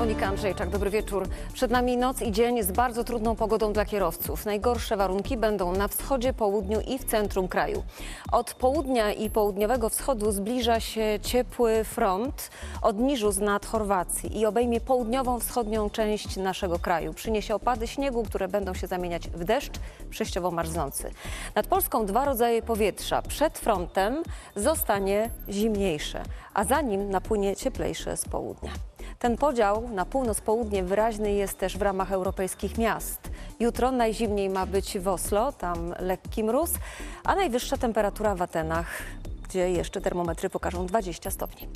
Monika Andrzejczak, dobry wieczór. Przed nami noc i dzień z bardzo trudną pogodą dla kierowców. Najgorsze warunki będą na wschodzie, południu i w centrum kraju. Od południa i południowego wschodu zbliża się ciepły front od Niżu z nad Chorwacji i obejmie południową wschodnią część naszego kraju. Przyniesie opady śniegu, które będą się zamieniać w deszcz, przejściowo marznący. Nad Polską dwa rodzaje powietrza. Przed frontem zostanie zimniejsze, a za nim napłynie cieplejsze z południa. Ten podział na północ-południe wyraźny jest też w ramach europejskich miast. Jutro najzimniej ma być w Oslo, tam lekki mróz, a najwyższa temperatura w Atenach, gdzie jeszcze termometry pokażą 20 stopni.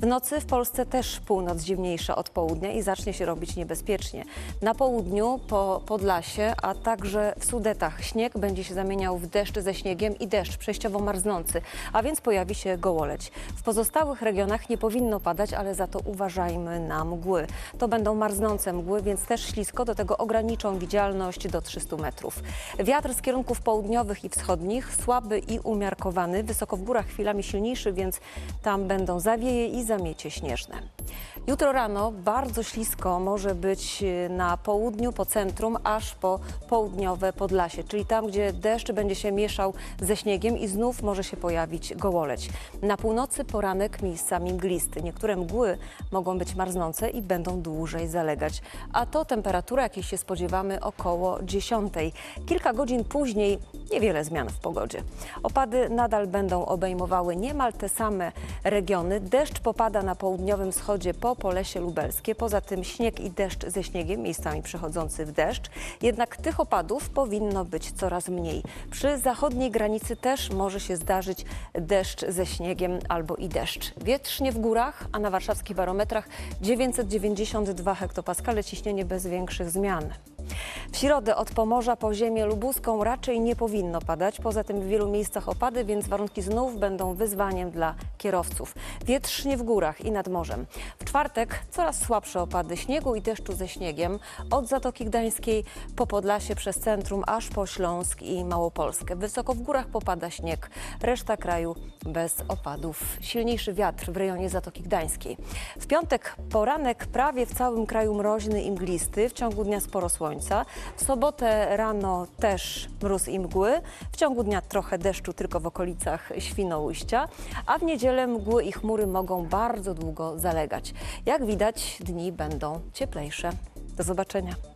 W nocy w Polsce też północ zimniejsza od południa i zacznie się robić niebezpiecznie. Na południu, po Podlasie, a także w Sudetach śnieg będzie się zamieniał w deszcz ze śniegiem i deszcz przejściowo marznący, a więc pojawi się gołoleć. W pozostałych regionach nie powinno padać, ale za to uważajmy na mgły. To będą marznące mgły, więc też ślisko, do tego ograniczą widzialność do 300 metrów. Wiatr z kierunków południowych i wschodnich słaby i umiarkowany, wysoko w górach chwilami silniejszy, więc tam będą zawieje i zamiecie śnieżne. Jutro rano bardzo ślisko może być e, na południu, po centrum, aż po południowe Podlasie, czyli tam, gdzie deszcz będzie się mieszał ze śniegiem i znów może się pojawić gołoleć. Na północy poranek miejscami mglisty. Niektóre mgły mogą być marznące i będą dłużej zalegać. A to temperatura, jakiej się spodziewamy około 10. Kilka godzin później niewiele zmian w pogodzie. Opady nadal będą obejmowały niemal te same regiony. Deszcz popada na południowym wschodzie po Polesie Lubelskie. Poza tym śnieg i deszcz ze śniegiem, miejscami przechodzący w deszcz. Jednak tych opadów powinno być coraz mniej. Przy zachodniej granicy też może się zdarzyć deszcz ze śniegiem albo i deszcz. Wietrznie w górach, a na warszawskich barometrach 992 hektopaskale, ciśnienie bez większych zmian. W środę od Pomorza po ziemię lubuską raczej nie powinno padać. Poza tym w wielu miejscach opady, więc warunki znów będą wyzwaniem dla kierowców. Wietrznie w górach i nad morzem. W czwartek coraz słabsze opady śniegu i deszczu ze śniegiem. Od Zatoki Gdańskiej po Podlasie przez centrum aż po Śląsk i Małopolskę. Wysoko w górach popada śnieg. Reszta kraju bez opadów. Silniejszy wiatr w rejonie Zatoki Gdańskiej. W piątek poranek prawie w całym kraju mroźny i mglisty. W ciągu dnia sporo słońca. W sobotę rano też mróz i mgły. W ciągu dnia trochę deszczu tylko w okolicach Świnoujścia. A w niedzielę mgły i chmury mogą bardzo długo zalegać. Jak widać dni będą cieplejsze. Do zobaczenia.